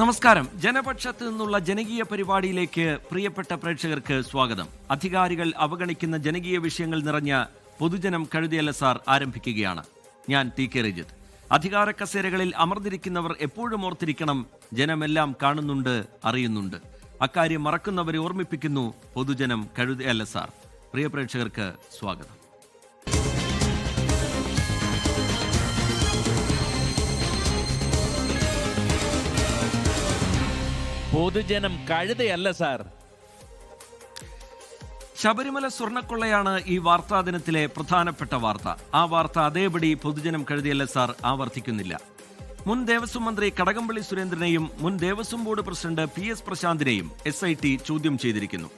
നമസ്കാരം. ജനപക്ഷത്ത് നിന്നുള്ള ജനകീയ പരിപാടിയിലേക്ക് പ്രിയപ്പെട്ട പ്രേക്ഷകർക്ക് സ്വാഗതം. അധികാരികൾ അവഗണിക്കുന്ന ജനകീയ വിഷയങ്ങൾ നിറഞ്ഞ പൊതുജനം കഴുതിയല്ല സാർ ആരംഭിക്കുകയാണ്. ഞാൻ ടി കെ രജിത്. അധികാര കസേരകളിൽ അമർന്നിരിക്കുന്നവർ എപ്പോഴും ഓർത്തിരിക്കണം ജനമെല്ലാം കാണുന്നുണ്ട് അറിയുന്നുണ്ട്. അക്കാര്യം മറക്കുന്നവരെ ഓർമ്മിപ്പിക്കുന്നു പൊതുജനം കഴുതിയല്ല സാർ. പ്രിയ പ്രേക്ഷകർക്ക് സ്വാഗതം. പൊതുജനം കഴുതയല്ല സാർ. ശബരിമല സ്വർണക്കൊള്ളയാണ് ഈ വാർത്താ ദിനത്തിലെ പ്രധാനപ്പെട്ട വാർത്ത. ആ വാർത്ത അതേപടി പൊതുജനം കഴുതിയല്ല സാർ ആവർത്തിക്കുന്നില്ല. മുൻ ദേവസ്വം മന്ത്രി കടകംപള്ളി സുരേന്ദ്രനെയും മുൻ Devaswom board president P S പ്രശാന്തിനെയും S I T ചോദ്യം ചെയ്തിരിക്കുന്നു.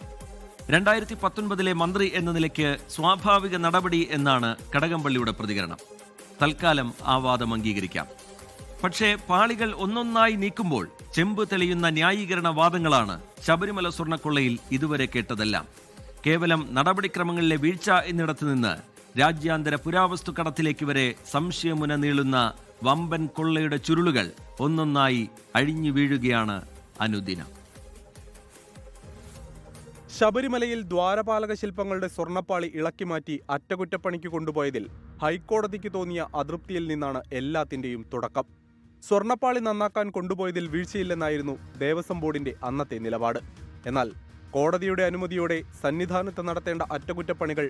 രണ്ടായിരത്തി പത്തൊൻപതിലെ മന്ത്രി എന്ന നിലയ്ക്ക് സ്വാഭാവിക നടപടി എന്നാണ് കടകംപള്ളിയുടെ പ്രതികരണം. തൽക്കാലം ആ വാദം അംഗീകരിക്കാം. പക്ഷേ പാളികൾ ഒന്നൊന്നായി നീക്കുമ്പോൾ ചെമ്പ് തെളിയുന്ന ന്യായീകരണ വാദങ്ങളാണ് ശബരിമല സ്വർണക്കൊള്ളയിൽ ഇതുവരെ കേട്ടതെല്ലാം. കേവലം നടപടിക്രമങ്ങളിലെ വീഴ്ച എന്നിടത്തു നിന്ന് രാജ്യാന്തര പുരാവസ്തു കടത്തിലേക്ക് വരെ സംശയമുന നീളുന്ന വമ്പൻ കൊള്ളയുടെ ചുരുളുകൾ ഒന്നൊന്നായി അഴിഞ്ഞു വീഴുകയാണ് അനുദിനം. ശബരിമലയിൽ ദ്വാരപാലക ശില്പങ്ങളുടെ സ്വർണപ്പാളി ഇളക്കിമാറ്റി അറ്റകുറ്റപ്പണിക്ക് കൊണ്ടുപോയതിൽ ഹൈക്കോടതിക്ക് തോന്നിയ അതൃപ്തിയിൽ നിന്നാണ് എല്ലാത്തിന്റെയും തുടക്കം. സ്വർണപ്പാളി നന്നാക്കാൻ കൊണ്ടുപോയതിൽ വീഴ്ചയില്ലെന്നായിരുന്നു ദേവസ്വം ബോർഡിന്റെ അന്നത്തെ നിലപാട്. എന്നാൽ കോടതിയുടെ അനുമതിയോടെ സന്നിധാനത്ത് നടത്തേണ്ട അറ്റകുറ്റപ്പണികൾ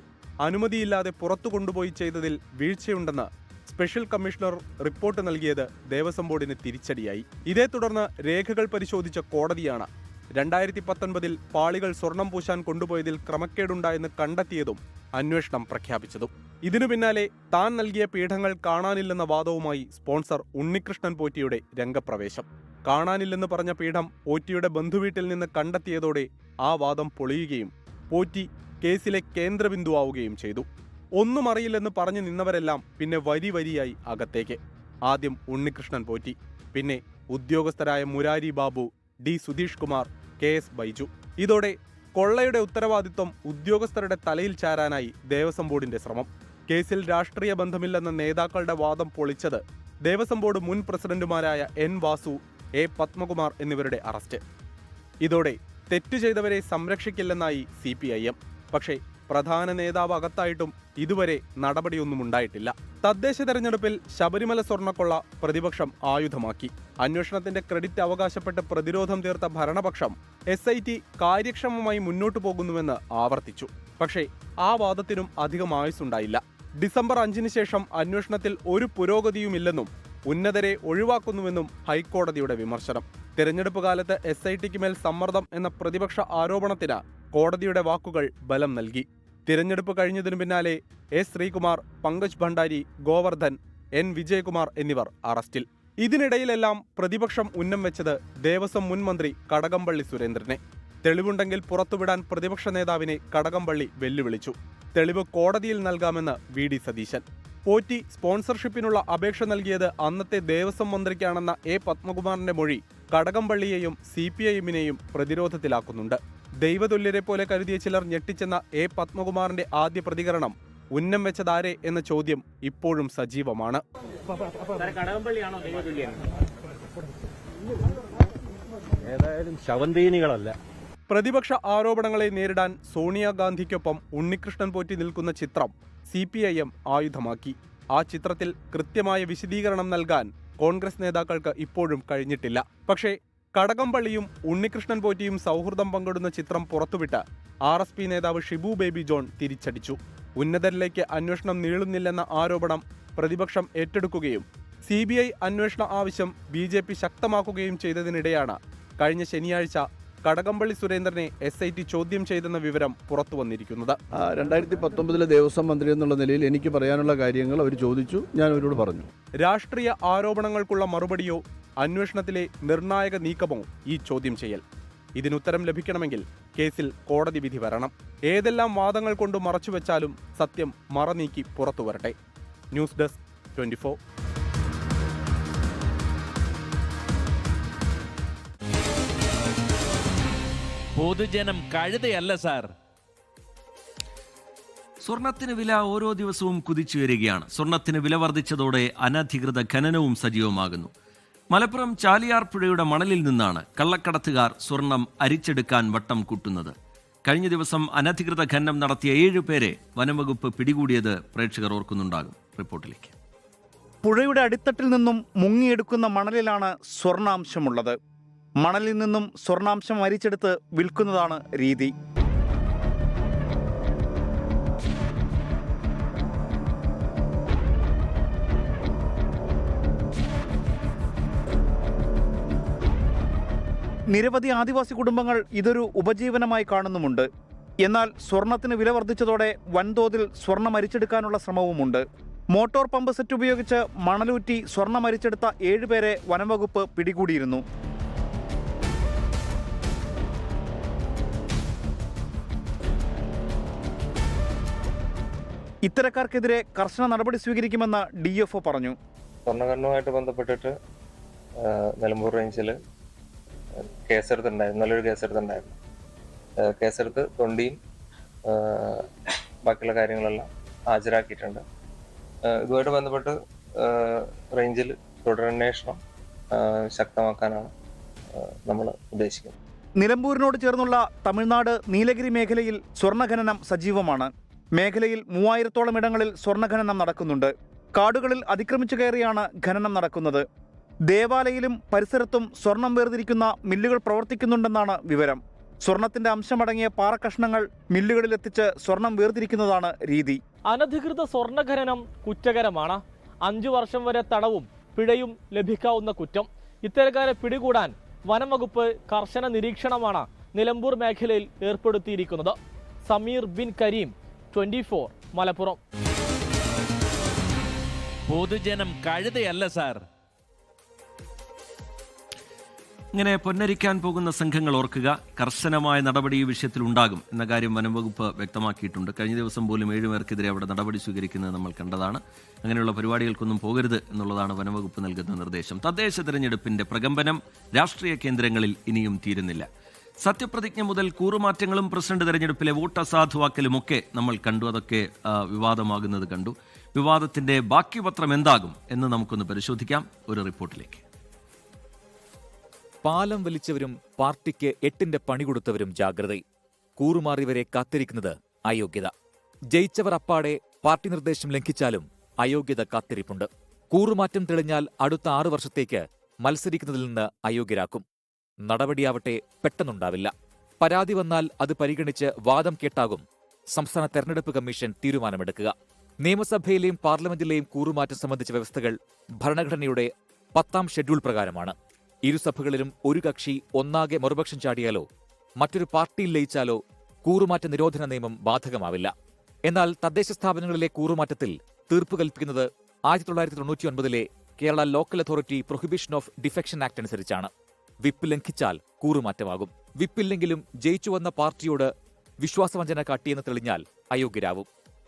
അനുമതിയില്ലാതെ പുറത്തു കൊണ്ടുപോയി ചെയ്തതിൽ വീഴ്ചയുണ്ടെന്ന് സ്പെഷ്യൽ കമ്മീഷണർ റിപ്പോർട്ട് നൽകിയത് ദേവസ്വം ബോർഡിന് തിരിച്ചടിയായി. ഇതേ തുടർന്ന് രേഖകൾ പരിശോധിച്ച കോടതിയാണ് രണ്ടായിരത്തി പത്തൊൻപതിൽ പാളികൾ സ്വർണം പൂശാൻ കൊണ്ടുപോയതിൽ ക്രമക്കേടുണ്ടായെന്ന് കണ്ടെത്തിയതും അന്വേഷണം പ്രഖ്യാപിച്ചതും. ഇതിനു പിന്നാലെ താൻ നൽകിയ പീഠങ്ങൾ കാണാനില്ലെന്ന വാദവുമായി സ്പോൺസർ ഉണ്ണികൃഷ്ണൻ പോറ്റിയുടെ രംഗപ്രവേശം. കാണാനില്ലെന്ന് പറഞ്ഞ പീഠം പോറ്റിയുടെ ബന്ധുവീട്ടിൽ നിന്ന് കണ്ടെത്തിയതോടെ ആ വാദം പൊളിയുകയും പോറ്റി കേസിലെ കേന്ദ്രബിന്ദുവാവുകയും ചെയ്തു. ഒന്നും അറിയില്ലെന്ന് പറഞ്ഞു നിന്നവരെല്ലാം പിന്നെ വരി വരിയായി അകത്തേക്ക്. ആദ്യം ഉണ്ണികൃഷ്ണൻ പോറ്റി പിന്നെ ഉദ്യോഗസ്ഥരായ Murari Babu D Sudheesh Kumar K S Baiju. ഇതോടെ കൊള്ളയുടെ ഉത്തരവാദിത്വം ഉദ്യോഗസ്ഥരുടെ തലയിൽ ചാരാനായി ദേവസ്വം ബോർഡിന്റെ ശ്രമം. കേസിൽ രാഷ്ട്രീയ ബന്ധമില്ലെന്ന നേതാക്കളുടെ വാദം പൊളിച്ചത് ദേവസ്വം ബോർഡ് മുൻ പ്രസിഡന്റുമാരായ എൻ വാസു എ പത്മകുമാർ എന്നിവരുടെ അറസ്റ്റ്. ഇതോടെ തെറ്റു ചെയ്തവരെ സംരക്ഷിക്കില്ലെന്നായി സി പി ഐ എം. പക്ഷേ പ്രധാന നേതാവ് അകത്തായിട്ടും ഇതുവരെ നടപടിയൊന്നും ഉണ്ടായിട്ടില്ല. തദ്ദേശ തെരഞ്ഞെടുപ്പിൽ ശബരിമല സ്വർണക്കൊള്ള പ്രതിപക്ഷം ആയുധമാക്കി. അന്വേഷണത്തിന്റെ ക്രെഡിറ്റ് അവകാശപ്പെട്ട് പ്രതിരോധം തീർത്ത ഭരണപക്ഷം എസ് ഐ ടി കാര്യക്ഷമമായി മുന്നോട്ടു പോകുന്നുവെന്ന് ആവർത്തിച്ചു. പക്ഷേ ആ വാദത്തിനും അധികം ആയുസ്സുണ്ടായില്ല. ഡിസംബർ അഞ്ചിന് ശേഷം അന്വേഷണത്തിൽ ഒരു പുരോഗതിയുമില്ലെന്നും ഉന്നതരെ ഒഴിവാക്കുന്നുവെന്നും ഹൈക്കോടതിയുടെ വിമർശനം. തെരഞ്ഞെടുപ്പ് കാലത്ത് എസ് ഐ ടിക്ക് മേൽ സമ്മർദ്ദം എന്ന പ്രതിപക്ഷ ആരോപണത്തിന് കോടതിയുടെ വാക്കുകൾ ബലം നൽകി. തിരഞ്ഞെടുപ്പ് കഴിഞ്ഞതിനു പിന്നാലെ എസ് ശ്രീകുമാർ പങ്കജ് ഭണ്ഡാരി ഗോവർദ്ധൻ എൻ വിജയകുമാർ എന്നിവർ അറസ്റ്റിൽ. ഇതിനിടയിലെല്ലാം പ്രതിപക്ഷം ഉന്നം വെച്ചത് ദേവസ്വം മുൻ മന്ത്രി കടകംപള്ളി സുരേന്ദ്രനെ. തെളിവുണ്ടെങ്കിൽ പുറത്തുവിടാൻ പ്രതിപക്ഷ നേതാവിനെ കടകംപള്ളി വെല്ലുവിളിച്ചു. തെളിവ് കോടതിയിൽ നൽകാമെന്ന് വി ഡി സതീശൻ. പോറ്റി സ്പോൺസർഷിപ്പിനുള്ള അപേക്ഷ നൽകിയത് അന്നത്തെ ദേവസ്വം മന്ത്രിക്കാണെന്ന എ പത്മകുമാറിന്റെ മൊഴി കടകംപള്ളിയെയും സി പി ഐഎമ്മിനെയും പ്രതിരോധത്തിലാക്കുന്നുണ്ട്. ദൈവതുല്യരെ പോലെ കരുതിയ ചിലർ ഞെട്ടിച്ചെന്ന എ പത്മകുമാറിന്റെ ആദ്യ പ്രതികരണം ഉന്നം വെച്ചതാരെ എന്ന ചോദ്യം ഇപ്പോഴും സജീവമാണ്. ഏതായാലും ശവന്തീനികളല്ല. പ്രതിപക്ഷ ആരോപണങ്ങളെ നേരിടാൻ സോണിയാഗാന്ധിക്കൊപ്പം ഉണ്ണികൃഷ്ണൻ പോറ്റി നിൽക്കുന്ന ചിത്രം സി പി ഐ എം ആയുധമാക്കി. ആ ചിത്രത്തിൽ കൃത്യമായ വിശദീകരണം നൽകാൻ കോൺഗ്രസ് നേതാക്കൾക്ക് ഇപ്പോഴും കഴിഞ്ഞിട്ടില്ല. പക്ഷേ കടകംപള്ളിയും ഉണ്ണികൃഷ്ണൻ പോറ്റിയും സൗഹൃദം പങ്കിടുന്ന ചിത്രം പുറത്തുവിട്ട് ആർ എസ് പി നേതാവ് ഷിബു ബേബി ജോൺ തിരിച്ചടിച്ചു. ഉന്നതരിലേക്ക് അന്വേഷണം നീളുന്നില്ലെന്ന ആരോപണം പ്രതിപക്ഷം ഏറ്റെടുക്കുകയും സി ബി ഐ അന്വേഷണ ആവശ്യം ബി ജെ പി ശക്തമാക്കുകയും ചെയ്തതിനിടെയാണ് കഴിഞ്ഞ ശനിയാഴ്ച കടകംപള്ളി സുരേന്ദ്രനെ എസ് ഐ ടി ചോദ്യം ചെയ്തെന്ന വിവരം പുറത്തു വന്നിരിക്കുന്നത്. രണ്ടായിരത്തി പത്തൊമ്പതിലെ ദേവസ്വം മന്ത്രി എന്നുള്ള നിലയിൽ എനിക്ക് പറയാനുള്ള കാര്യങ്ങൾ അവർ ചോദിച്ചു ഞാൻ അവരോട് പറഞ്ഞു. രാഷ്ട്രീയ ആരോപണങ്ങൾക്കുള്ള മറുപടിയോ അന്വേഷണത്തിലെ നിർണായക നീക്കമോ ഈ ചോദ്യം ചെയ്യൽ? ഇതിനുത്തരം ലഭിക്കണമെങ്കിൽ കേസിൽ കോടതി വിധി വരണം. ഏതെല്ലാം വാദങ്ങൾ കൊണ്ട് മറച്ചുവെച്ചാലും സത്യം മറനീക്കി പുറത്തു വരട്ടെ ന്യൂസ് ഡെസ്ക് ട്വന്റി പൊതുജനം കഴുതയല്ല സാർ. സ്വർണത്തിന് വില ഓരോ ദിവസവും കുതിച്ചു വരികയാണ്. സ്വർണത്തിന് വില വർദ്ധിച്ചതോടെ അനധികൃത ഖനനവും സജീവമാകുന്നു. മലപ്പുറം ചാലിയാർ പുഴയുടെ മണലിൽ നിന്നാണ് കള്ളക്കടത്തുകാർ സ്വർണം അരിച്ചെടുക്കാൻ വട്ടം കൂട്ടുന്നത്. കഴിഞ്ഞ ദിവസം അനധികൃത ഖനനം നടത്തിയ ഏഴ് പേരെ വനംവകുപ്പ് പിടികൂടിയത് പ്രേക്ഷകർ ഓർക്കുന്നുണ്ടാകും റിപ്പോർട്ടിലേക്ക്. പുഴയുടെ അടിത്തട്ടിൽ നിന്നും മുങ്ങിയെടുക്കുന്ന മണലിലാണ് സ്വർണാംശമുള്ളത്. മണലിൽ നിന്നും സ്വർണാംശം അരിച്ചെടുത്ത് വിൽക്കുന്നതാണ് രീതി. നിരവധി ആദിവാസി കുടുംബങ്ങൾ ഇതൊരു ഉപജീവനമായി കാണുന്നുമുണ്ട്. എന്നാൽ സ്വർണത്തിന് വില വർദ്ധിച്ചതോടെ വൻതോതിൽ സ്വർണം അരിച്ചെടുക്കാനുള്ള ശ്രമവുമുണ്ട്. മോട്ടോർ പമ്പ് സെറ്റ് ഉപയോഗിച്ച് മണലൂറ്റി സ്വർണം അരിച്ചെടുത്ത ഏഴുപേരെ വനംവകുപ്പ് പിടികൂടിയിരുന്നു. ഇത്തരക്കാർക്കെതിരെ കർശന നടപടി സ്വീകരിക്കുമെന്ന് ഡി എഫ് പറഞ്ഞു. സ്വർണക്കണ്ണുമായിട്ട് ബന്ധപ്പെട്ടിട്ട് നിലമ്പൂർ റേഞ്ചിൽ കേസെടുത്തിട്ടുണ്ടായിരുന്നു നല്ലൊരു കേസെടുത്തിട്ടുണ്ടായിരുന്നു. ആ, കേസെടുത്ത് തൊണ്ടിയും ബാക്കിയുള്ള കാര്യങ്ങളെല്ലാം ഹാജരാക്കിയിട്ടുണ്ട്. ഇതുമായിട്ട് ബന്ധപ്പെട്ട് റേഞ്ചിൽ തുടരന്വേഷണം ശക്തമാക്കാനാണ് നമ്മൾ ഉദ്ദേശിക്കുന്നത്. നിലമ്പൂരിനോട് ചേർന്നുള്ള തമിഴ്നാട് നീലഗിരി മേഖലയിൽ സ്വർണഖനനം സജീവമാണ്. മേഖലയിൽ മൂവായിരത്തോളം ഇടങ്ങളിൽ സ്വർണഖനനം നടക്കുന്നുണ്ട്. കാടുകളിൽ അതിക്രമിച്ചു കയറിയാണ് ഖനനം നടക്കുന്നത്. ദേവാലയിലും പരിസരത്തും സ്വർണം വേർതിരിക്കുന്ന മില്ലുകൾ പ്രവർത്തിക്കുന്നുണ്ടെന്നാണ് വിവരം. സ്വർണത്തിന്റെ അംശമടങ്ങിയ പാറക്കഷ്ണങ്ങൾ മില്ലുകളിൽ എത്തിച്ച് സ്വർണം വേർതിരിക്കുന്നതാണ് രീതി. അനധികൃത സ്വർണഖനനം കുറ്റകരമാണ്. അഞ്ചു വർഷം വരെ തടവും പിഴയും ലഭിക്കാവുന്ന കുറ്റം. ഇത്തരക്കാരെ പിടികൂടാൻ വനംവകുപ്പ് കർശന നിരീക്ഷണമാണ് നിലമ്പൂർ മേഖലയിൽ ഏർപ്പെടുത്തിയിരിക്കുന്നത്. Sameer Bin Kareem twenty four Malappuram. പൊതുജനം കഴുതയല്ല സാർ. ഇങ്ങനെ പൊന്നരിക്കാൻ പോകുന്ന സംഘങ്ങൾ ഓർക്കുക കർശനമായ നടപടി ഈ വിഷയത്തിൽ ഉണ്ടാകും എന്ന കാര്യം വനംവകുപ്പ് വ്യക്തമാക്കിയിട്ടുണ്ട്. കഴിഞ്ഞ ദിവസം പോലും ഏഴുപേർക്കെതിരെ അവിടെ നടപടി സ്വീകരിക്കുന്നത് നമ്മൾ കണ്ടതാണ്. അങ്ങനെയുള്ള പരിപാടികൾക്കൊന്നും പോകരുത് എന്നുള്ളതാണ് വനംവകുപ്പ് നൽകുന്ന നിർദ്ദേശം. തദ്ദേശ തെരഞ്ഞെടുപ്പിന്റെ പ്രകമ്പനം രാഷ്ട്രീയ കേന്ദ്രങ്ങളിൽ ഇനിയും തീരുന്നില്ല. സത്യപ്രതിജ്ഞ മുതൽ കൂറുമാറ്റങ്ങളും പ്രസിഡന്റ് തെരഞ്ഞെടുപ്പിലെ വോട്ട് അസാധുവാക്കലുമൊക്കെ നമ്മൾ കണ്ടു. അതൊക്കെ വിവാദമാകുന്നത് കണ്ടു. വിവാദത്തിന്റെ ബാക്കി പത്രം എന്താകും എന്ന് നമുക്കൊന്ന് പരിശോധിക്കാം. ഒരു റിപ്പോർട്ടിലേക്ക്. പാലം വലിച്ചവരും പാർട്ടിക്ക് എട്ടിന്റെ പണി കൊടുത്തവരും ജാഗ്രത കൂറുമാറിയവരെ കാത്തിരിക്കുന്നത് അയോഗ്യത. ജയിച്ചവർ അപ്പാടെ പാർട്ടി നിർദ്ദേശം ലംഘിച്ചാലും അയോഗ്യത കാത്തിരിപ്പുണ്ട്. കൂറുമാറ്റം തെളിഞ്ഞാൽ അടുത്ത ആറു വർഷത്തേക്ക് മത്സരിക്കുന്നതിൽ നിന്ന് അയോഗ്യരാക്കും. നടപടിയാവട്ടെ പെട്ടെന്നുണ്ടാവില്ല. പരാതി വന്നാൽ അത് പരിഗണിച്ച് വാദം കേട്ടാകും. സംസ്ഥാന തെരഞ്ഞെടുപ്പ് കമ്മീഷൻ തീരുമാനമെടുക്കുക. നിയമസഭയിലെയും പാർലമെന്റിലെയും കൂറുമാറ്റം സംബന്ധിച്ച വ്യവസ്ഥകൾ ഭരണഘടനയുടെ പത്താം ഷെഡ്യൂൾ പ്രകാരമാണ്. ഇരുസഭകളിലും ഒരു കക്ഷി ഒന്നാകെ മറുപക്ഷം ചാടിയാലോ മറ്റൊരു പാർട്ടിയിൽ ലയിച്ചാലോ കൂറുമാറ്റ നിരോധന നിയമം ബാധകമാവില്ല. എന്നാൽ തദ്ദേശ സ്ഥാപനങ്ങളിലെ കൂറുമാറ്റത്തിൽ തീർപ്പ് കൽപ്പിക്കുന്നത് ആയിരത്തി തൊള്ളായിരത്തി Kerala local authority prohibition of defection act അനുസരിച്ചാണ്. വിപ്പ് ലംഘിച്ചാൽ കൂറുമാറ്റമാകും. വിപ്പില്ലെങ്കിലും ജയിച്ചു വന്ന പാർട്ടിയോട് വിശ്വാസവഞ്ചന കാട്ടിയെന്ന് തെളിഞ്ഞാൽ അയോഗ്യരാവും.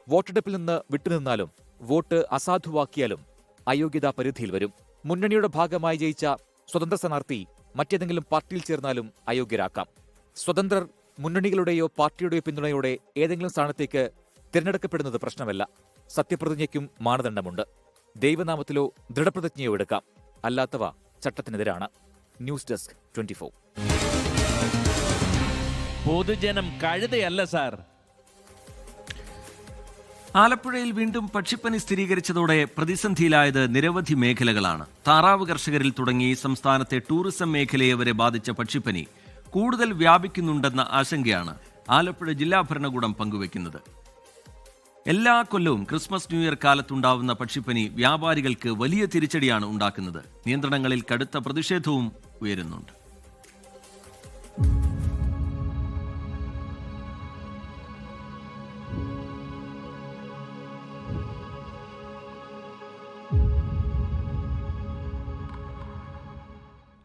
വോട്ടെടുപ്പിൽ നിന്ന് വിട്ടുനിന്നാലും വോട്ട് അസാധുവാക്കിയാലും അയോഗ്യതാ പരിധിയിൽ വരും. മുന്നണിയുടെ ഭാഗമായി ജയിച്ച സ്വതന്ത്ര സ്ഥാനാർത്ഥി മറ്റേതെങ്കിലും പാർട്ടിയിൽ ചേർന്നാലും അയോഗ്യരാക്കാം. സ്വതന്ത്രർ മുന്നണികളുടെയോ പാർട്ടിയുടെയോ പിന്തുണയോടെ ഏതെങ്കിലും സ്ഥാനത്തേക്ക് തിരഞ്ഞെടുക്കപ്പെടുന്നത് പ്രശ്നമല്ല. സത്യപ്രതിജ്ഞയ്ക്കും മാനദണ്ഡമുണ്ട്. ദൈവനാമത്തിലോ ദൃഢപ്രതിജ്ഞയോ എടുക്കാം. അല്ലാത്തവ ചട്ടത്തിനെതിരാണ്. News desk twenty four. പൊതുജനം കഴുതയല്ല സാർ. ആലപ്പുഴയിൽ വീണ്ടും പക്ഷിപ്പനി സ്ഥിരീകരിച്ചതോടെ പ്രതിസന്ധിയിലായത് നിരവധി മേഖലകളാണ്. താറാവ് കർഷകരിൽ തുടങ്ങി സംസ്ഥാനത്തെ ടൂറിസം മേഖലയെ വരെ ബാധിച്ച പക്ഷിപ്പനി കൂടുതൽ വ്യാപിക്കുന്നുണ്ടെന്ന ആശങ്കയാണ് ആലപ്പുഴ ജില്ലാ ഭരണകൂടം പങ്കുവയ്ക്കുന്നത്. എല്ലാ കൊല്ലവും ക്രിസ്മസ് ന്യൂ ഇയർ കാലത്തുണ്ടാവുന്ന പക്ഷിപ്പനി വ്യാപാരികൾക്ക് വലിയ തിരിച്ചടിയാണ് ഉണ്ടാക്കുന്നത്. നിയന്ത്രണങ്ങളിൽ കടുത്ത പ്രതിഷേധവും ഉയരുന്നുണ്ട്.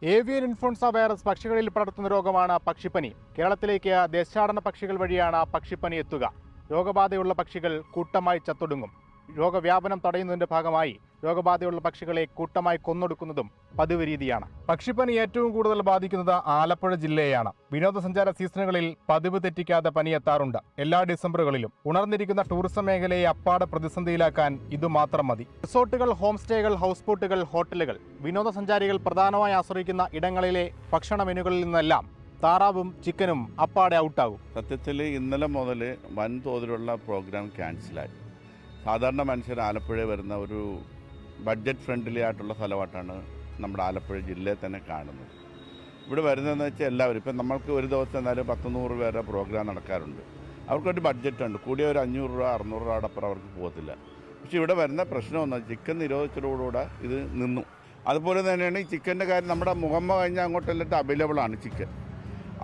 ഏവിയൻ ഇൻഫ്ലുൻസ വൈറസ് പക്ഷികളിൽ പടർത്തുന്ന രോഗമാണ് പക്ഷിപ്പനി. കേരളത്തിലേക്ക് ദേശാടന പക്ഷികൾ വഴിയാണ് പക്ഷിപ്പനി എത്തുക. രോഗബാധയുള്ള പക്ഷികൾ കൂട്ടമായി ചത്തൊടുങ്ങും. രോഗവ്യാപനം തടയുന്നതിന്റെ ഭാഗമായി രോഗബാധയുള്ള പക്ഷികളെ കൂട്ടമായി കൊന്നൊടുക്കുന്നതും പതിവ് രീതിയാണ്. പക്ഷിപ്പനി ഏറ്റവും കൂടുതൽ ബാധിക്കുന്നത് ആലപ്പുഴ ജില്ലയെയാണ്. വിനോദസഞ്ചാര സീസണുകളിൽ പതിവ് തെറ്റിക്കാതെ പനിയെത്താറുണ്ട്. എല്ലാ ഡിസംബറുകളിലും. ഉണർന്നിരിക്കുന്ന ടൂറിസം മേഖലയെ അപ്പാടെ പ്രതിസന്ധിയിലാക്കാൻ ഇത് മാത്രം മതി. റിസോർട്ടുകൾ ഹോം സ്റ്റേകൾ ഹൗസ് ബോട്ടുകൾ ഹോട്ടലുകൾ വിനോദസഞ്ചാരികൾ പ്രധാനമായി ആശ്രയിക്കുന്ന ഇടങ്ങളിലെ ഭക്ഷണ മെനുകളിൽ നിന്നെല്ലാം താറാവും ചിക്കനും അപ്പാടെ ഔട്ടാകും. സത്യത്തിൽ ഇന്നലെ മുതൽ വൻതോതിലുള്ള പ്രോഗ്രാം ക്യാൻസലായി. സാധാരണ മനുഷ്യർ ആലപ്പുഴ വരുന്ന ഒരു ബഡ്ജറ്റ് ഫ്രണ്ട്ലി ആയിട്ടുള്ള സ്ഥലമായിട്ടാണ് നമ്മുടെ ആലപ്പുഴ ജില്ലയിൽ തന്നെ കാണുന്നത്. ഇവിടെ വരുന്നതെന്ന് വെച്ചാൽ എല്ലാവരും ഇപ്പം നമ്മൾക്ക് ഒരു ദിവസം എന്നാലും പത്ത് നൂറ് പേരുടെ പ്രോഗ്രാം നടക്കാറുണ്ട്. അവർക്കൊരു ബഡ്ജറ്റുണ്ട്. കൂടിയ ഒരു അഞ്ഞൂറ് രൂപ അറുന്നൂറ് രൂപയുടെ അപ്പുറം അവർക്ക് പോകത്തില്ല. പക്ഷേ ഇവിടെ വരുന്ന പ്രശ്നം ഒന്നും ചിക്കൻ നിരോധിച്ചതോടുകൂടെ ഇത് നിന്നു. അതുപോലെ തന്നെയാണ് ഈ ചിക്കന്റെ കാര്യം നമ്മുടെ മുഹമ്മ കഴിഞ്ഞാൽ അങ്ങോട്ടെല്ലാം അവൈലബിൾ ആണ് ചിക്കൻ.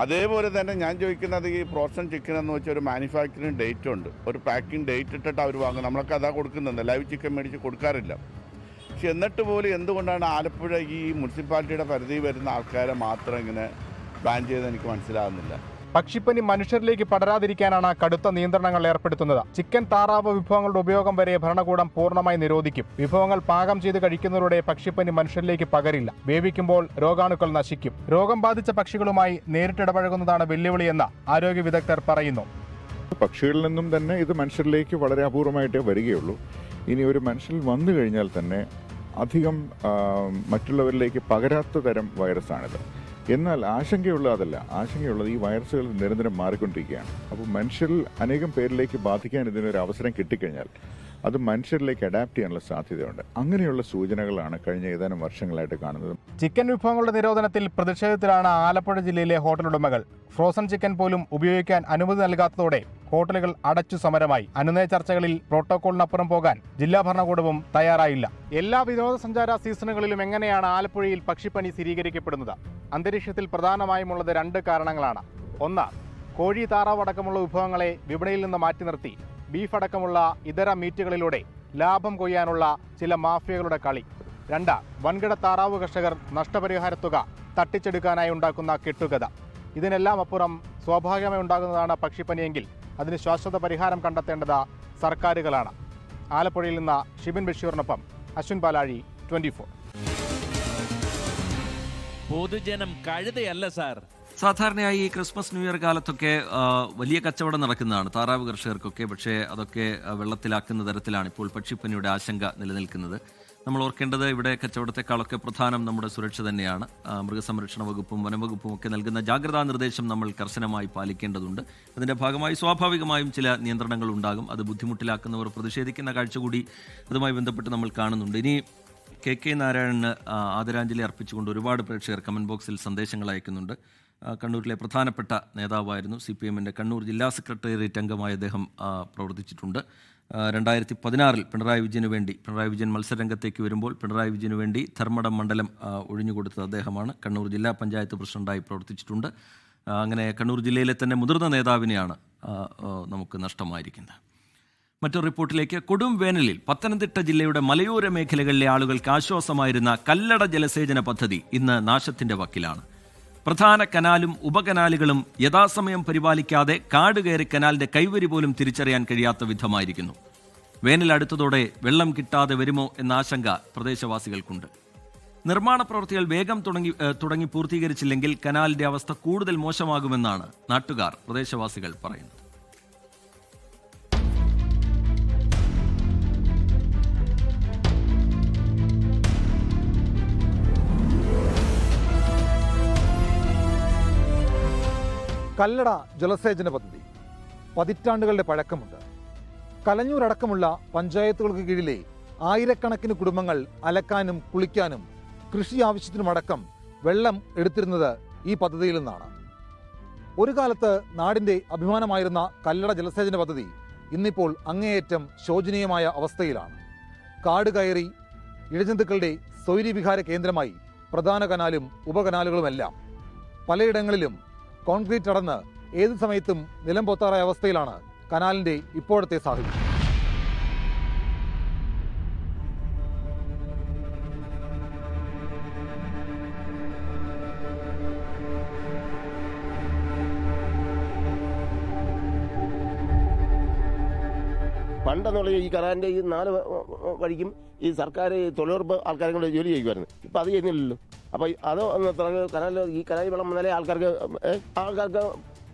അതേപോലെ തന്നെ ഞാൻ ചോദിക്കുന്നത് ഈ പ്രോസൺ ചിക്കൻ എന്ന് വെച്ചാൽ ഒരു മാനുഫാക്ചറിങ് ഡേറ്റ് ഉണ്ട്. ഒരു പാക്കിംഗ് ഡേറ്റ് ഇട്ടിട്ട് അവർ വാങ്ങും നമ്മളൊക്കെ അതാ കൊടുക്കുന്നുണ്ട് ലൈവ് ചിക്കൻ മേടിച്ച് കൊടുക്കാറില്ല. പക്ഷെ എന്നിട്ട് പോലും എന്തുകൊണ്ടാണ് ആലപ്പുഴ ഈ മുനിസിപ്പാലിറ്റിയുടെ പരിധി വരുന്ന ആൾക്കാരെ മാത്രം ഇങ്ങനെ ബാൻ ചെയ്തെന്ന് എനിക്ക് മനസ്സിലാകുന്നില്ല പക്ഷിപ്പനി മനുഷ്യരിലേക്ക് പടരാതിരിക്കാനാണ് കടുത്ത നിയന്ത്രണങ്ങൾ ഏർപ്പെടുത്തുന്നത്. ചിക്കൻ താറാവ് വിഭവങ്ങളുടെ ഉപയോഗം വരെ ഭരണകൂടം പൂർണമായി നിരോധിക്കും. വിഭവങ്ങൾ പാകം ചെയ്ത് കഴിക്കുന്നതിലൂടെ പക്ഷിപ്പനി മനുഷ്യരിലേക്ക് പകരില്ല. വേവിക്കുമ്പോൾ രോഗാണുക്കൾ നശിക്കും. രോഗം ബാധിച്ച പക്ഷികളുമായി നേരിട്ടിടപഴകുന്നതാണ് വെല്ലുവിളിയെന്ന് ആരോഗ്യ വിദഗ്ധർ പറയുന്നു. പക്ഷികളിൽ നിന്നും തന്നെ ഇത് മനുഷ്യരിലേക്ക് വളരെ അപൂർവമായിട്ടേ വരികയുള്ളൂ. ഇനി ഒരു മനുഷ്യൻ വന്നു കഴിഞ്ഞാൽ തന്നെ അധികം മറ്റുള്ളവരിലേക്ക് പകരാത്ത തരം വൈറസാണിത്. എന്നാൽ ആശങ്കയുള്ള അതല്ല ആശങ്കയുള്ളത് ഈ വൈറസുകൾ നിരന്തരം മാറിക്കൊണ്ടിരിക്കുകയാണ്. അപ്പോൾ മനുഷ്യരിൽ അനേകം പേരിലേക്ക് ബാധിക്കാൻ ഇതിനൊരു അവസരം കിട്ടിക്കഴിഞ്ഞാൽ അത് മനുഷ്യരിലേക്ക് അഡാപ്റ്റ് ചെയ്യാനുള്ള സാധ്യതയുണ്ട്. അങ്ങനെയുള്ള സൂചനകളാണ് കഴിഞ്ഞ ഏതാനും വർഷങ്ങളായിട്ട് കാണുന്നത്. ചിക്കൻ വിഭവങ്ങളുടെ നിരോധനത്തിൽ പ്രതിഷേധത്തിലാണ് ആലപ്പുഴ ജില്ലയിലെ ഹോട്ടൽ ഉടമകൾ. ഫ്രോസൺ ചിക്കൻ പോലും ഉപയോഗിക്കാൻ അനുമതി നൽകാത്തതോടെ ഹോട്ടലുകൾ അടച്ചു സമരമായി. അനുനയ ചർച്ചകളിൽ പ്രോട്ടോകോളിനപ്പുറം പോകാൻ ജില്ലാ ഭരണകൂടവും തയ്യാറായില്ല. എല്ലാ വിനോദസഞ്ചാര സീസണുകളിലും എങ്ങനെയാണ് ആലപ്പുഴയിൽ പക്ഷിപ്പനി സ്ഥിരീകരിക്കപ്പെടുന്നത്? അന്തരീക്ഷത്തിൽ പ്രധാനമായുമുള്ളത് രണ്ട് കാരണങ്ങളാണ്. ഒന്ന് കോഴി താറാവ് അടക്കമുള്ള വിഭവങ്ങളെ വിപണിയിൽ നിന്ന് മാറ്റി നിർത്തി. ബീഫ് അടക്കമുള്ള ഇതര മീറ്റുകളിലൂടെ ലാഭം കൊയ്യാനുള്ള ചില മാഫിയകളുടെ കളി. രണ്ട് വൻകിട താറാവ് കർഷകർ നഷ്ടപരിഹാര തുക തട്ടിച്ചെടുക്കാനായി ഉണ്ടാക്കുന്ന കെട്ടുകഥ. ഇതിനെല്ലാം അപ്പുറം സ്വാഭാവികമായി ഉണ്ടാകുന്നതാണ് പക്ഷിപ്പനിയെങ്കിൽ അതിന് ശാശ്വത പരിഹാരം കണ്ടെത്തേണ്ടത് സർക്കാരുകളാണ്. ആലപ്പുഴയിൽ നിന്ന് ഷിബിൻ ബഷീറിനൊപ്പം അശ്വിൻ പാലാഴി ട്വന്റി ഫോർ. പൊതുജനം കഴുതയല്ല സാർ. സാധാരണയായി ഈ ക്രിസ്മസ് ന്യൂ ഇയർ കാലത്തൊക്കെ വലിയ കച്ചവടം നടക്കുന്നതാണ് താറാവ് കർഷകർക്കൊക്കെ. പക്ഷേ അതൊക്കെ വെള്ളത്തിലാക്കുന്ന തരത്തിലാണ് ഇപ്പോൾ പക്ഷിപ്പനിയുടെ ആശങ്ക നിലനിൽക്കുന്നത്. നമ്മൾ ഓർക്കേണ്ടത് ഇവിടെ കച്ചവടത്തെക്കാളൊക്കെ പ്രധാനം നമ്മുടെ സുരക്ഷ തന്നെയാണ്. മൃഗസംരക്ഷണ വകുപ്പും വനംവകുപ്പും ഒക്കെ നൽകുന്ന ജാഗ്രതാ നിർദ്ദേശം നമ്മൾ കർശനമായി പാലിക്കേണ്ടതുണ്ട്. അതിന്റെ ഭാഗമായി സ്വാഭാവികമായും ചില നിയന്ത്രണങ്ങൾ ഉണ്ടാകും. അത് ബുദ്ധിമുട്ടിലാക്കുന്നവർ പ്രതിഷേധിക്കുന്ന കാഴ്ച കൂടി അതുമായി ബന്ധപ്പെട്ട് നമ്മൾ കാണുന്നുണ്ട്. ഇനി കെ കെ നാരായണന് ആദരാഞ്ജലി അർപ്പിച്ചുകൊണ്ട് ഒരുപാട് പ്രേക്ഷകർ കമന്റ് ബോക്സിൽ സന്ദേശങ്ങൾ അയക്കുന്നുണ്ട്. കണ്ണൂരിലെ പ്രധാനപ്പെട്ട നേതാവായിരുന്നു സി പി എമ്മിന്റെ കണ്ണൂർ ജില്ലാ സെക്രട്ടേറിയറ്റ് അംഗമായി അദ്ദേഹം പ്രവർത്തിച്ചിട്ടുണ്ട്. രണ്ടായിരത്തി പതിനാറിൽ പിണറായി വിജയന് വേണ്ടി പിണറായി വിജയൻ മത്സരരംഗത്തേക്ക് വരുമ്പോൾ പിണറായി വിജയന് വേണ്ടി ധർമ്മടം മണ്ഡലം ഒഴിഞ്ഞുകൊടുത്തത് അദ്ദേഹമാണ്. കണ്ണൂർ ജില്ലാ പഞ്ചായത്ത് പ്രസിഡന്റായി പ്രവർത്തിച്ചിട്ടുണ്ട്. അങ്ങനെ കണ്ണൂർ ജില്ലയിലെ തന്നെ മുതിർന്ന നേതാവിനെയാണ് നമുക്ക് നഷ്ടമായിരിക്കുന്നത്. മറ്റൊരു റിപ്പോർട്ടിലേക്ക് കൊടും വേനലിൽ പത്തനംതിട്ട ജില്ലയുടെ മലയോര മേഖലകളിലെ ആളുകൾക്ക് ആശ്വാസമായിരുന്ന കല്ലട ജലസേചന പദ്ധതി ഇന്ന് നാശത്തിന്റെ വക്കിലാണ്. പ്രധാന കനാലും ഉപകനാലുകളും യഥാസമയം പരിപാലിക്കാതെ കാട് കയറി കനാലിന്റെ കൈവരി പോലും തിരിച്ചറിയാൻ കഴിയാത്ത വിധമായിരിക്കുന്നു. വേനൽ അടുത്തതോടെ വെള്ളം കിട്ടാതെ വരുമോ എന്ന ആശങ്ക പ്രദേശവാസികൾക്കുണ്ട്. നിർമ്മാണ പ്രവൃത്തികൾ വേഗം തുടങ്ങി തുടങ്ങി പൂർത്തീകരിച്ചില്ലെങ്കിൽ കനാലിന്റെ അവസ്ഥ കൂടുതൽ മോശമാകുമെന്നാണ് നാട്ടുകാർ പ്രദേശവാസികൾ പറയുന്നത്. കല്ലട ജലസേചന പദ്ധതി. പതിറ്റാണ്ടുകളുടെ പഴക്കമുണ്ട്. കലഞ്ഞൂരടക്കമുള്ള പഞ്ചായത്തുകൾക്ക് കീഴിലെ ആയിരക്കണക്കിന് കുടുംബങ്ങൾ അലക്കാനും കുളിക്കാനും കൃഷി ആവശ്യത്തിനുമടക്കം വെള്ളം എടുത്തിരുന്നത് ഈ പദ്ധതിയിൽ നിന്നാണ്. ഒരു കാലത്ത് നാടിന്റെ അഭിമാനമായിരുന്ന കല്ലട ജലസേചന പദ്ധതി ഇന്നിപ്പോൾ അങ്ങേയറ്റം ശോചനീയമായ അവസ്ഥയിലാണ്. കാട് കയറി ഇഴജന്തുക്കളുടെ സ്വൈര്യവിഹാര കേന്ദ്രമായി പ്രധാന കനാലും ഉപകനാലുകളുമെല്ലാം പലയിടങ്ങളിലും കോൺക്രീറ്റ് അടന്ന് ഏത് സമയത്തും നിലം പൊത്താറായ അവസ്ഥയിലാണ് കനാലിന്റെ ഇപ്പോഴത്തെ സാഹചര്യം. പണ്ടെന്നുള്ള ഈ കരാറിന്റെ ഈ നാല് വഴിക്കും ഈ സർക്കാർ തൊഴിലുറപ്പ് ആൾക്കാരെ കൊണ്ട് ജോലി ചെയ്യുമായിരുന്നു ഇപ്പം അത് ചെയ്യുന്നില്ലല്ലോ. അപ്പോൾ അത് കനാലിൽ ഈ കനാലിൽ വെള്ളം വന്നാലേ ആൾക്കാർക്ക് ആൾക്കാർക്ക്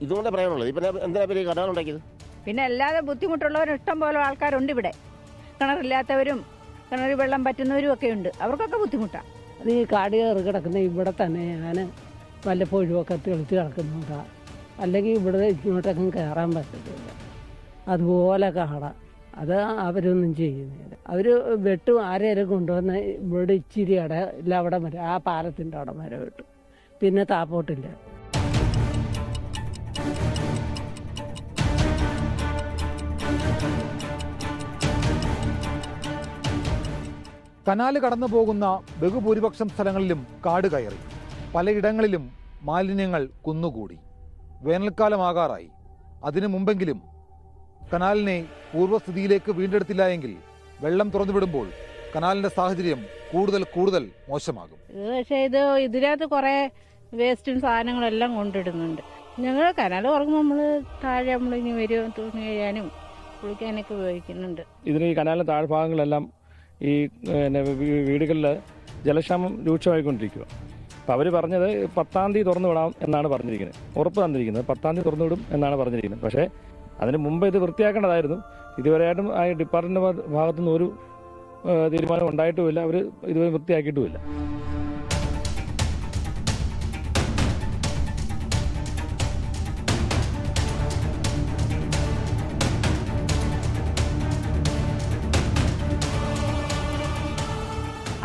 ഇതുകൊണ്ടേ പറയാനുള്ളത് ഇപ്പം എന്തിനാ പേര് ഈ കനാൽ ഉണ്ടാക്കിയത്? പിന്നെ അല്ലാതെ ബുദ്ധിമുട്ടുള്ളവരും ഇഷ്ടം പോലെ ആൾക്കാരുണ്ട് ഇവിടെ. കിണറില്ലാത്തവരും കിണറിൽ വെള്ളം പറ്റുന്നവരും ഒക്കെ ഉണ്ട്. അവർക്കൊക്കെ ബുദ്ധിമുട്ടാണ് അത് ഈ കാട് കയറി കിടക്കുന്ന ഇവിടെ തന്നെ ഞാൻ വല്ലപ്പോഴും ഒക്കെ തെളിച്ച് കിടക്കുന്നുണ്ടാ. അല്ലെങ്കിൽ ഇവിടെ ഇങ്ങോട്ടൊക്കെ കയറാൻ പറ്റത്തില്ല. അതുപോലെ കാട. അത് അവരൊന്നും ചെയ്യുന്നില്ല. അവർ വെട്ടും ആരെയും കൊണ്ടുവന്ന് ഇവിടെ ഇച്ചിരി അട ഇല്ല അവിടെ വരെ ആ പാലത്തിന്റെ അവിടെ വരെ വെട്ടും പിന്നെ താപ്പോട്ടില്ല. കനാല് കടന്നു പോകുന്ന ബഹുഭൂരിപക്ഷം സ്ഥലങ്ങളിലും കാട് കയറി. പലയിടങ്ങളിലും മാലിന്യങ്ങൾ കുന്നുകൂടി. വേനൽക്കാലമാകാറായി അതിനു മുമ്പെങ്കിലും കനാലിനെ പൂർവസ്ഥിതിയിലേക്ക് വീണ്ടെടുത്തില്ല എങ്കിൽ വെള്ളം തുറന്നുവിടുമ്പോൾ കനാലിന്റെ സാഹചര്യം കൂടുതൽ കൂടുതൽ മോശമാകും. പക്ഷേ ഇത് ഇതിനകത്ത് കുറെ വേസ്റ്റും സാധനങ്ങളെല്ലാം കൊണ്ടിടുന്നുണ്ട്. ഞങ്ങൾ കനാൽ തുറക്കുമ്പോൾ നമ്മൾ താഴെ നമ്മളിങ്ങി വരും തുണി കഴിയാനും കുളിക്കാനൊക്കെ ഉപയോഗിക്കുന്നുണ്ട്. ഇതിന് ഈ കനാലിന്റെ താഴ്ഭാഗങ്ങളെല്ലാം ഈ പിന്നെ വീ- വീടുകളിൽ ജലക്ഷാമം രൂക്ഷമായിക്കൊണ്ടിരിക്കുക അപ്പം അവർ പറഞ്ഞത് പത്താം തീയതി തുറന്നു വിടാം എന്നാണ് പറഞ്ഞിരിക്കുന്നത്. ഉറപ്പ് തന്നിരിക്കുന്നത് പത്താം തീയതി തുറന്നു വിടും എന്നാണ് പറഞ്ഞിരിക്കുന്നത്. പക്ഷേ അതിന് മുമ്പ് ഇത് വൃത്തിയാക്കേണ്ടതായിരുന്നു. ഇതുവരെയായിട്ടും ആ ഡിപ്പാർട്ട്മെന്റ് ഭാഗത്തുനിന്ന് ഒരു തീരുമാനം ഉണ്ടായിട്ടുമില്ല. അവർ ഇതുവരെ വൃത്തിയാക്കിയിട്ടുമില്ല.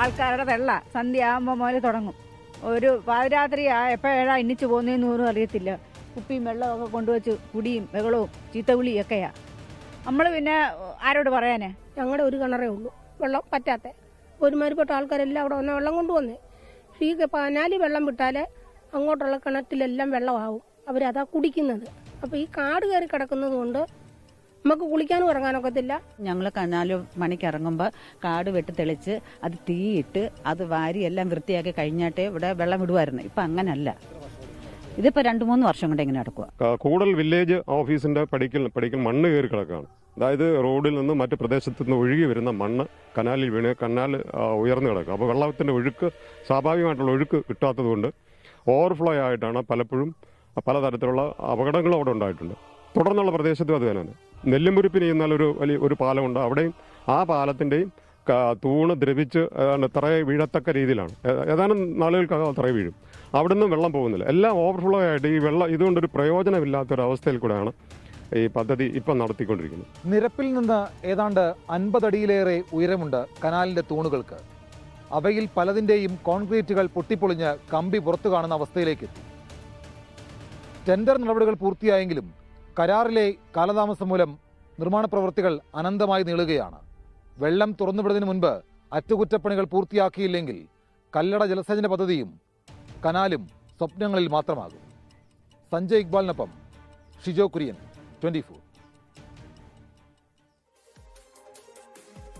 ആൾക്കാരുടെ വെള്ള സന്ധ്യ ആകുമ്പോൾ മുതൽ തുടങ്ങും. ഒരു പാതിരാത്രി എപ്പോഴാണ് ഇന്നിച്ചു പോകുന്നതെന്ന് പോലും അറിയത്തില്ല. കുപ്പിയും വെള്ളമൊക്കെ കൊണ്ടുവച്ച് കുടിയും ബഹളവും ചീത്തവിളിയും ഒക്കെയാ. നമ്മൾ പിന്നെ ആരോട് പറയാനേ? ഞങ്ങളുടെ ഒരു കിണറേ ഉള്ളൂ. വെള്ളം പറ്റാത്ത. ഒരുമാതിരിപ്പെട്ട ആൾക്കാരെല്ലാം അവിടെ വന്ന വെള്ളം കൊണ്ടുവന്നേ. പക്ഷേ ഈ പനാലി വെള്ളം വിട്ടാലേ അങ്ങോട്ടുള്ള കിണറ്റിലെല്ലാം വെള്ളമാവും. അവരതാ കുടിക്കുന്നത്. അപ്പോൾ ഈ കാട് കയറി കിടക്കുന്നത് കൊണ്ട് നമുക്ക് കുളിക്കാനും ഇറങ്ങാനൊക്കത്തില്ല. ഞങ്ങൾ കനാല് മണിക്ക് ഇറങ്ങുമ്പോൾ കാട് വെട്ടി തെളിച്ച് അത് തീയിട്ട് അത് വാരി എല്ലാം വൃത്തിയാക്കി കഴിഞ്ഞാട്ടേ ഇവിടെ വെള്ളം വിടുമായിരുന്നു ഇപ്പം അങ്ങനല്ല. ഇതിപ്പോൾ രണ്ട് മൂന്ന് വർഷം കൊണ്ട് ഇങ്ങനെ നടക്കുക കൂടൽ വില്ലേജ് ഓഫീസിന്റെ പടിക്കൽ പടിക്കൽ മണ്ണ് കയറി കിടക്കുകയാണ്. അതായത് റോഡിൽ നിന്ന് മറ്റ് പ്രദേശത്തു നിന്ന് ഒഴുകി വരുന്ന മണ്ണ് കനാലിൽ വീണ് കനാൽ ഉയർന്നു കിടക്കുക. അപ്പോൾ വെള്ളത്തിന്റെ ഒഴുക്ക് സ്വാഭാവികമായിട്ടുള്ള ഒഴുക്ക് കിട്ടാത്തതുകൊണ്ട് ഓവർഫ്ലോ ആയിട്ടാണ് പലപ്പോഴും പലതരത്തിലുള്ള അപകടങ്ങളും അവിടെ ഉണ്ടായിട്ടുണ്ട്. തുടർന്നുള്ള പ്രദേശത്തും അത് തന്നെയാണ്. നെല്ലുമുരിപ്പിന് ചെയ്യുന്ന ഒരു വലിയ ഒരു പാലമുണ്ട്. അവിടെയും ആ പാലത്തിന്റെയും തൂണ് ദ്രവിച്ച് തറയെ വീഴത്തക്ക രീതിയിലാണ്. ഏതാനും നാളുകൾക്കകം തറയെ വീഴും. അവിടെ നിന്നും വെള്ളം പോകുന്നില്ല. എല്ലാം ഓവർഫ്ലോ ആയിട്ട് ഈ വെള്ളം ഇതുകൊണ്ടൊരു പ്രയോജനമില്ലാത്തൊരവസ്ഥയിൽ കൂടെയാണ് ഈ പദ്ധതി ഇപ്പം നടത്തിക്കൊണ്ടിരിക്കുന്നത്. നിരപ്പിൽ നിന്ന് ഏതാണ്ട് അൻപതടിയിലേറെ ഉയരമുണ്ട് കനാലിന്റെ തൂണുകൾക്ക്. അവയിൽ പലതിന്റെയും കോൺക്രീറ്റുകൾ പൊട്ടിപ്പൊളിഞ്ഞ് കമ്പി പുറത്തു കാണുന്ന അവസ്ഥയിലേക്ക് എത്തി. ടെൻഡർ നടപടികൾ പൂർത്തിയായെങ്കിലും കരാറിലെ കാലതാമസം മൂലം നിർമ്മാണ പ്രവൃത്തികൾ അനന്തമായി നീളുകയാണ്. വെള്ളം തുറന്നുവിടുന്നതിന് മുൻപ് അറ്റകുറ്റപ്പണികൾ പൂർത്തിയാക്കിയില്ലെങ്കിൽ കല്ലട ജലസേചന പദ്ധതിയും കനാലും സ്വപ്നങ്ങളിൽ മാത്രമാകും. സഞ്ജയ് ഇക്ബാലിനൊപ്പം ഷിജോ കുര്യൻ ട്വന്റി ഫോർ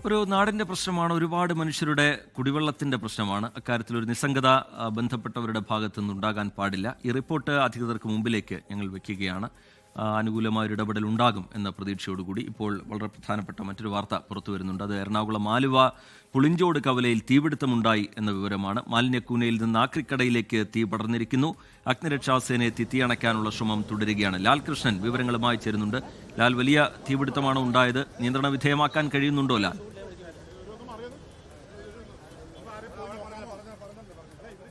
ഒരു നാടിന്റെ പ്രശ്നമാണ് ഒരുപാട് മനുഷ്യരുടെ കുടിവെള്ളത്തിന്റെ പ്രശ്നമാണ്. അക്കാര്യത്തിൽ ഒരു നിസ്സംഗത ബന്ധപ്പെട്ടവരുടെ ഭാഗത്തു നിന്നുണ്ടാകാൻ പാടില്ല. ഈ റിപ്പോർട്ട് അധികൃതർക്ക് മുമ്പിലേക്ക് ഞങ്ങൾ വെക്കുകയാണ്. ആ, അനുകൂലമായ ഒരു ഇടപെടൽ ഉണ്ടാകും എന്ന പ്രതീക്ഷയോടുകൂടി ഇപ്പോൾ വളരെ പ്രധാനപ്പെട്ട മറ്റൊരു വാർത്ത പുറത്തു വരുന്നുണ്ട്. അത് എറണാകുളം ആലുവ പുളിഞ്ചോട് കവലയിൽ തീപിടുത്തമുണ്ടായി എന്ന വിവരമാണ്. മാലിന്യക്കൂനയിൽ നിന്ന് ആക്രിക്കടയിലേക്ക് തീ പടർന്നിരിക്കുന്നു. അഗ്നിരക്ഷാസേനയെ എത്തി തീ അണയ്ക്കാനുള്ള ശ്രമം തുടരുകയാണ്. ലാൽകൃഷ്ണൻ വിവരങ്ങളുമായി ചേരുന്നുണ്ട്. ലാൽ വലിയ തീപിടുത്തമാണ് ഉണ്ടായത്? നിയന്ത്രണ വിധേയമാക്കാൻ കഴിയുന്നുണ്ടോ ലാൽ?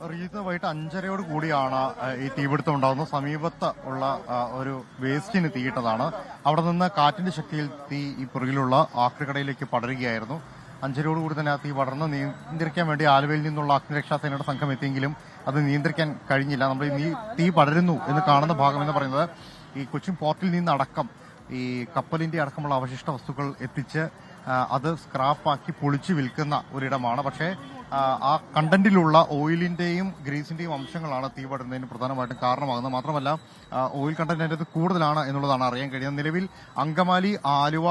റീത്ത് വൈകിട്ട് അഞ്ചരയോട് കൂടിയാണ് ഈ തീപിടുത്തം ഉണ്ടാകുന്നത്. സമീപത്ത് ഉള്ള ഒരു വേസ്റ്റിന് തീയിട്ടതാണ്. അവിടെ നിന്ന് കാറ്റിന്റെ ശക്തിയിൽ തീ ഈ പുറകിലുള്ള ആക്രിക്കടയിലേക്ക് പടരുകയായിരുന്നു. അഞ്ചരയോട് കൂടി തന്നെ ആ തീ പടർന്ന് നിയന്ത്രിക്കാൻ വേണ്ടി ആലുവയിൽ നിന്നുള്ള അഗ്നിരക്ഷാസേനയുടെ സംഘം എത്തിയെങ്കിലും അത് നിയന്ത്രിക്കാൻ കഴിഞ്ഞില്ല. നമ്മൾ ഈ തീ പടരുന്നു എന്ന് കാണുന്ന ഭാഗം എന്ന് പറയുന്നത് ഈ കൊച്ചിൻ പോർട്ടിൽ നിന്നടക്കം ഈ കപ്പലിന്റെ അടക്കമുള്ള അവശിഷ്ട വസ്തുക്കൾ എത്തിച്ച് അത് സ്ക്രാപ്പാക്കി പൊളിച്ച് വിൽക്കുന്ന ഒരിടമാണ്. പക്ഷേ ആ, കണ്ടന്റിലുള്ള ഓയിലിന്റെയും ഗ്രീസിന്റെയും അംശങ്ങളാണ് തീ പടരുന്നതിന് പ്രധാനമായിട്ടും കാരണമാകുന്നത്. മാത്രമല്ല ഓയിൽ കണ്ടന്റ് കൂടുതലാണ് എന്നുള്ളതാണ് അറിയാൻ കഴിയുന്നത്. നിലവിൽ അങ്കമാലി ആലുവ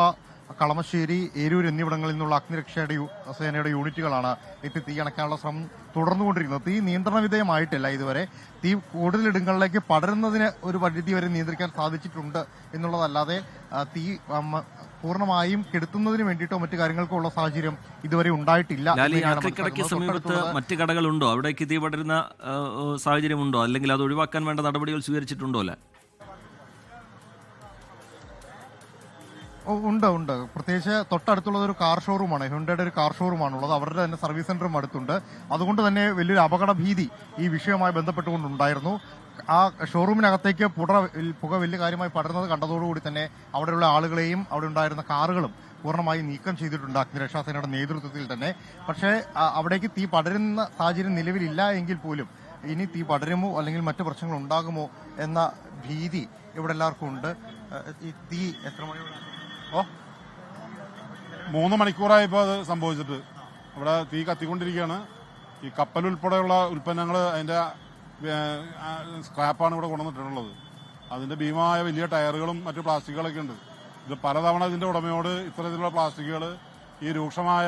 കളമശ്ശേരി ഏരൂർ എന്നിവിടങ്ങളിൽ നിന്നുള്ള അഗ്നിരക്ഷയുടെ സേനയുടെ യൂണിറ്റുകളാണ് എത്തി തീ അണയ്ക്കാനുള്ള ശ്രമം തുടർന്നുകൊണ്ടിരിക്കുന്നത്. തീ നിയന്ത്രണ വിധേയമായിട്ടില്ല ഇതുവരെ. തീ കൂടുതൽ ഇടങ്ങളിലേക്ക് പടരുന്നതിന് ഒരു പരിധി വരെ നിയന്ത്രിക്കാൻ സാധിച്ചിട്ടുണ്ട് എന്നുള്ളതല്ലാതെ തീ പൂർണമായും കെടുത്തുന്നതിന് വേണ്ടിയിട്ടോ മറ്റു കാര്യങ്ങൾക്കോ ഉള്ള സാഹചര്യം ഇതുവരെ ഉണ്ടായിട്ടില്ല മനസ്സിലാക്കുന്നത്. സമീപത്ത് മറ്റു കടകളുണ്ടോ? അവിടേക്ക് തീ പടരുന്ന സാഹചര്യമുണ്ടോ? അല്ലെങ്കിൽ അത് ഒഴിവാക്കാൻ വേണ്ട നടപടികൾ സ്വീകരിച്ചിട്ടുണ്ടോ അല്ലേ? ഉണ്ട് ഉണ്ട്. പ്രത്യേകിച്ച് തൊട്ടടുത്തുള്ളത് ഒരു കാർ ഷോറൂമാണ് ഹ്യുണ്ടയുടെ ഒരു കാർ ഷോറൂമാണ് ഉള്ളത്. അവരുടെ തന്നെ സർവീസ് സെന്ററും അടുത്തുണ്ട്. അതുകൊണ്ട് തന്നെ വലിയൊരു അപകട ഭീതി ഈ വിഷയവുമായി ബന്ധപ്പെട്ടുകൊണ്ടുണ്ടായിരുന്നു. ആ ഷോറൂമിനകത്തേക്ക് പുട പുക വലിയ കാര്യമായി പടരുന്നത് കണ്ടതോടുകൂടി തന്നെ അവിടെയുള്ള ആളുകളെയും അവിടെ ഉണ്ടായിരുന്ന കാറുകളും പൂർണമായി നീക്കം ചെയ്തിട്ടുണ്ട് അഗ്നിരക്ഷാസേനയുടെ നേതൃത്വത്തിൽ തന്നെ. പക്ഷേ അവിടേക്ക് തീ പടരുന്ന സാഹചര്യം നിലവിലില്ല എങ്കിൽ പോലും ഇനി തീ പടരുമോ അല്ലെങ്കിൽ മറ്റു പ്രശ്നങ്ങൾ ഉണ്ടാകുമോ എന്ന ഭീതി ഇവിടെ എല്ലാവർക്കും ഉണ്ട്. ഈ തീ എത്ര മണി ഓ. മൂന്ന് മണിക്കൂറായപ്പോൾ അത് സംഭവിച്ചിട്ട്. ഇവിടെ തീ കത്തിക്കൊണ്ടിരിക്കുകയാണ്. ഈ കപ്പൽ ഉൾപ്പെടെയുള്ള ഉൽപ്പന്നങ്ങൾ അതിന്റെ സ്ക്രാപ്പാണ് ഇവിടെ കൊണ്ടുവന്നിട്ടുള്ളത്. അതിന്റെ ഭീമമായ വലിയ ടയറുകളും മറ്റു പ്ലാസ്റ്റിക്കുകളൊക്കെ ഉണ്ട്. ഇത് പലതവണ ഇതിന്റെ ഉടമയോട് ഇത്തരത്തിലുള്ള പ്ലാസ്റ്റിക്കുകൾ ഈ രൂക്ഷമായ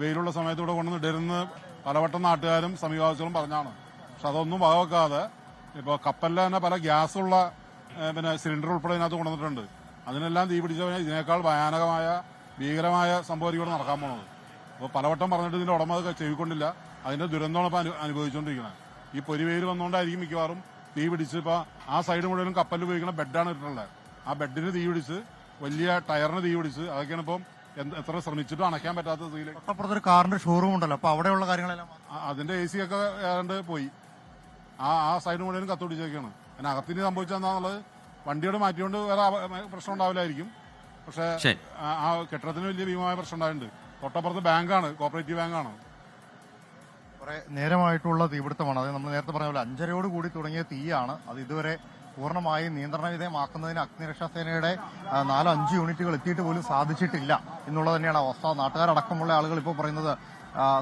വെയിലുള്ള സമയത്ത് ഇവിടെ കൊണ്ടുവന്നിടരുന്ന് പലവട്ടം നാട്ടുകാരും സമീപവാസികളും പറഞ്ഞാണ്. പക്ഷെ അതൊന്നും വകവെക്കാതെ ഇപ്പോൾ കപ്പലിൽ തന്നെ പല ഗ്യാസുള്ള പിന്നെ സിലിണ്ടർ ഉൾപ്പെടെ ഇതിനകത്ത് കൊണ്ടുവന്നിട്ടുണ്ട്. അതിനെല്ലാം തീ പിടിച്ചവനെ ഇതിനേക്കാൾ ഭയാനകമായ ഭീകരമായ സംഭവം ഇവിടെ നടക്കാൻ പോണത്. അപ്പോൾ പലവട്ടം പറഞ്ഞിട്ട് ഇതിന്റെ ഉടമ അത് ചെവിക്കൊണ്ടില്ല. അതിന്റെ ദുരന്തമാണ് ഇപ്പോൾ അനുഭവിച്ചുകൊണ്ടിരിക്കുന്നത് ഈ പൊരിവെയിൽ വന്നുകൊണ്ടായിരിക്കും മിക്കവാറും തീ പിടിച്ച് ഇപ്പോൾ ആ സൈഡ് മുഴുവനും കപ്പലിൽ ഉപയോഗിക്കുന്ന ബെഡാണ് ഇട്ടിട്ടുള്ളത്. ആ ബെഡിന് തീ പിടിച്ച് വലിയ ടയറിന് തീ പിടിച്ച് അതൊക്കെയാണ് ഇപ്പം എന്ത് എത്ര ശ്രമിച്ചിട്ടും അണയ്ക്കാൻ പറ്റാത്ത സ്ഥിതിയിൽ തൊട്ടപ്പുറത്തൊരു കാറിന്റെ ഷോറൂം ഉണ്ടല്ലോ. അപ്പോൾ അവിടെയുള്ള കാര്യങ്ങളെല്ലാം അതിന്റെ എ സി ഒക്കെ ഏതാണ്ട് പോയി. ആ ആ സൈഡ് മുഴുവനും കത്തുപിടിച്ചൊക്കെയാണ് അതിന് അകത്തിന് സംഭവിച്ചെന്താന്നുള്ളത് വണ്ടിയോട് മാറ്റിയോണ്ട് വേറെ പ്രശ്നം ഉണ്ടാവില്ലായിരിക്കും. പക്ഷെ ആ- കെട്ടിടത്തിന് വലിയ ഭീമമായ പ്രശ്നം ഉണ്ടായിട്ടുണ്ട് തൊട്ടപ്പുറത്ത് ബാങ്കാണ് കോപ്പറേറ്റീവ് ബാങ്കാണ്. കുറെ നേരമായിട്ടുള്ള തീപിടുത്തമാണ്. അത് നമ്മൾ നേരത്തെ പറഞ്ഞ പോലെ അഞ്ചരയോട് കൂടി തുടങ്ങിയ തീയാണ്. അത് ഇതുവരെ പൂർണമായും നിയന്ത്രണ വിധേയമാക്കുന്നതിന് അഗ്നിരക്ഷാ സേനയുടെ നാലോ അഞ്ച് യൂണിറ്റുകൾ എത്തിയിട്ട് പോലും സാധിച്ചിട്ടില്ല. എന്നുള്ളത് തന്നെയാണ് അവസ്ഥ. നാട്ടുകാരടക്കമുള്ള ആളുകൾ ഇപ്പോൾ പറയുന്നത്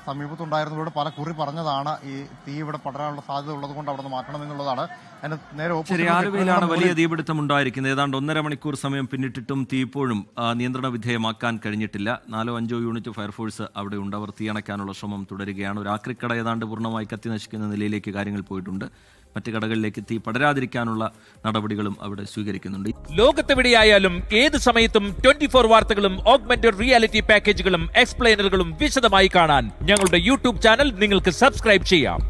സമീപത്തുണ്ടായിരുന്നവരോട് പല കുറി പറഞ്ഞതാണ് ഈ തീ ഇവിടെ പടരാനുള്ള സാധ്യത ഉള്ളത് കൊണ്ട് അവിടെ നിന്ന് മാറ്റണം എന്നുള്ളതാണ് അതിന് നേരെ ശരി ആലുവയിലാണ് വലിയ തീപിടുത്തം ഉണ്ടായിരിക്കുന്നത് ഏതാണ്ട് ഒന്നര മണിക്കൂർ സമയം പിന്നിട്ടിട്ടും തീ ഇപ്പോഴും നിയന്ത്രണ വിധേയമാക്കാൻ കഴിഞ്ഞിട്ടില്ല. നാലോ അഞ്ചോ യൂണിറ്റ് ഫയർഫോഴ്സ് അവിടെ ഉണ്ട്. അവർ തീയണയ്ക്കാനുള്ള ശ്രമം തുടരുകയാണ്. ഒരു ആക്രിക്കട ഏതാണ്ട് പൂർണമായി കത്തി നശിക്കുന്ന നിലയിലേക്ക് കാര്യങ്ങൾ പോയിട്ടുണ്ട്. മറ്റ് കടകളിലേക്ക് തീ പടരാതിരിക്കാനുള്ള നടപടികളും അവിടെ സ്വീകരിക്കുന്നുണ്ട്. ലോകത്തെവിടെയായാലും ഏത് സമയത്തും ട്വന്റി ഫോർ വാർത്തകളും ഓഗ്മെന്റഡ് റിയാലിറ്റി പാക്കേജുകളും എക്സ്പ്ലെയിനറുകളും വിശദമായി കാണാൻ ഞങ്ങളുടെ യൂട്യൂബ് ചാനൽ നിങ്ങൾക്ക് സബ്സ്ക്രൈബ് ചെയ്യാം.